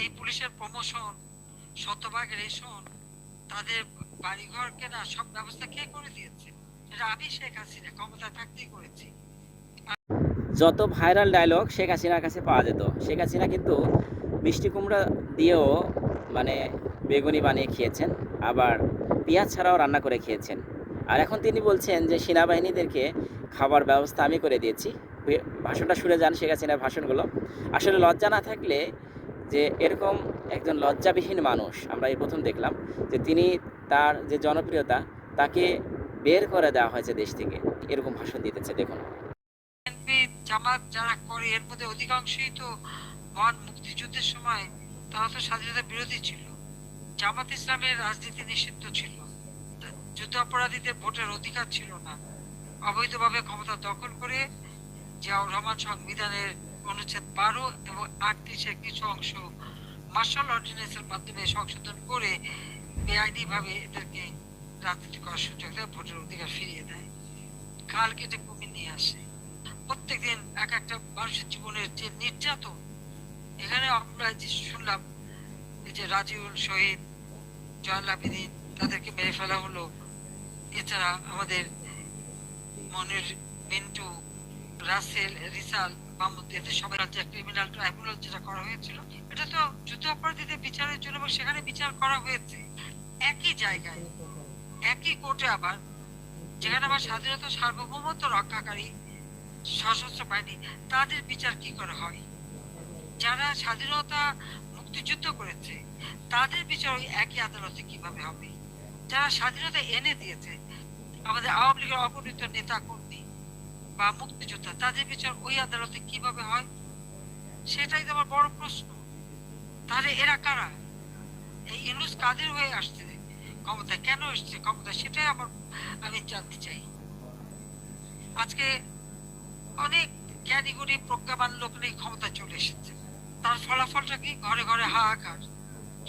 এই পুলিশের প্রমোশন শতভাগ রেশন, তাদের বাড়িঘর কেনা, সব ব্যবস্থা কে করে দিয়েছে? এটা আমি শেখ হাসিনা ক্ষমতা থাকতেই করেছি। যত ভাইরাল ডায়লগ শেখ হাসিনার কাছে পাওয়া যেত, শেখ হাসিনা কিন্তু মিষ্টি কুমড়া দিয়েও মানে বেগুনি বানিয়ে খেয়েছেন, আবার পেঁয়াজ ছাড়াও রান্না করে খেয়েছেন। আর এখন তিনি বলছেন যে সেনাবাহিনীদেরকে খাবার ব্যবস্থা আমি করে দিয়েছি। ভাষণটা শুনে যান শেখ হাসিনার ভাষণগুলো। আসলে লজ্জা না থাকলে যে এরকম একজন লজ্জাবিহীন মানুষ, আমরা এই প্রথম দেখলাম, যে তিনি তার যে জনপ্রিয়তা, তাকে বের করে দেওয়া হয়েছে দেশ থেকে। এরকম ভাষণ দিতেছে, দেখুন। জামাত যারা করে, এর মধ্যে অধিকাংশই তো মহান মুক্তিযুদ্ধের সময় তারা তো স্বাধীনতা বিরোধী ছিল। জামাত ইসলামের রাজনীতি নিষিদ্ধ ছিল। যুদ্ধ অপরাধীদের ভোটের অধিকার ছিল না। অবৈধভাবে ক্ষমতা দখল করে জিয়াউর রহমান সংবিধানের অনুচ্ছেদ বারো এবং আটত্রিশের কিছু অংশ মার্শাল অর্ডিন্যান্সের মাধ্যমে সংশোধন করে বেআইনি ভাবে এদেরকে রাজনীতি করার সুযোগ দেয়, ভোটের অধিকার ফিরিয়ে দেয়। খাল কেটে কমিয়ে নিয়ে আসে। প্রত্যেকদিন এক একটা মানুষের জীবনের যে নির্যাতন, এখানে আমরা যে শুনলাম যে রাজিউল শহীদ আবেদিন তাদেরকে মেরে ফেলা হলো, এছাড়া আমাদের মনির মিন্টু, রাসেল, রিসাল এদের সবাই যে ক্রিমিনাল ট্রাইব্যুনাল যেটা করা হয়েছিল, এটা তো যুদ্ধ অপরাধীদের বিচারের জন্য এবং সেখানে বিচার করা হয়েছে। একই জায়গায়, একই কোর্টে আবার, যেখানে আবার স্বাধীনতা সার্বভৌমত্ব রক্ষাকারী সশস্ত্র বাহিনী, তাদের বিচার কি করে হয়? যারা স্বাধীনতা মুক্তিযুদ্ধ করেছে, তাদের বিচার ওই একই আদালতে কীভাবে হবে? যারা স্বাধীনতা এনে দিয়েছে, আমাদের আওয়ামী লীগের অপনীত নেতা বা মুক্তিযোদ্ধা, তাদের বিচার ওই আদালতে কীভাবে হয়? সেটাই তো আমার বড় প্রশ্ন। তাহলে এরা কারা? এই ইউনুস কাদের হয়ে আসছে? ক্ষমতা কেন এসছে? ক্ষমতা সেটাই আমার, আমি জানতে চাই। আজকে অনেক জ্ঞানীগুণী, প্রজ্ঞাবান লোক নিয়ে ক্ষমতা চলে এসেছে। তার ফলাফলটা কি? ঘরে ঘরে হাহাকার।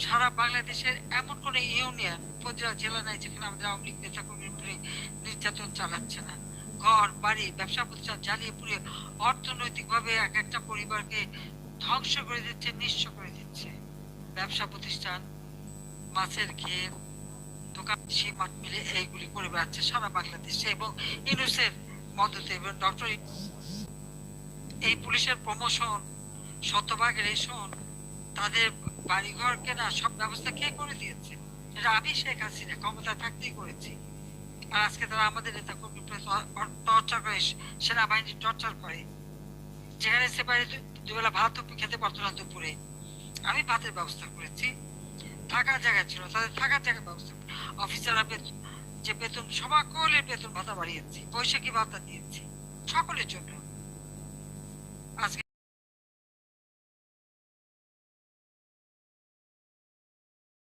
সারা বাংলাদেশের এমন কোন ইউনিয়ন, উপজেলা, জেলা নাই যেখানে আমাদের আওয়ামী লীগ নেতা কর্মীর নির্যাতন চালাচ্ছে না। ঘর, বাড়ি, ব্যবসা প্রতিষ্ঠান জ্বালিয়ে পুড়িয়ে অর্থনৈতিক ভাবে এক একটা পরিবারকে ধ্বংস করে দিচ্ছে, নিঃস্ব করে দিচ্ছে। ব্যবসা প্রতিষ্ঠান, মাছের ক্ষেত দোকান সেই মাঠ মিলে এইগুলি করে বেড়াচ্ছে সারা বাংলাদেশে এবং ইউনুসের মদতে এবং ডক্টর এই পুলিশের প্রমোশন শতভাগ রেশন তাদের বাড়িঘর কেনা সব ব্যবস্থা কে করে দিয়েছে? এটা আমি শেখ হাসিনা ক্ষমতা থাকতেই করেছি। আজকে তারা আমাদের নেতা কর্মী টর্চার করে সেনাবাহিনী টর্চার করে। যেখানে দুবেলা ভাত খেতে পারতো না দুপুরে। আমি ভাতের ব্যবস্থা করেছি। থাকার জায়গা ছিল, তাদের থাকার জায়গার ব্যবস্থা অফিসাররা যে বেতন সকলের বেতন ভাতা বাড়িয়েছি, বৈশাখী ভাতা দিয়েছি। সকলের জন্য।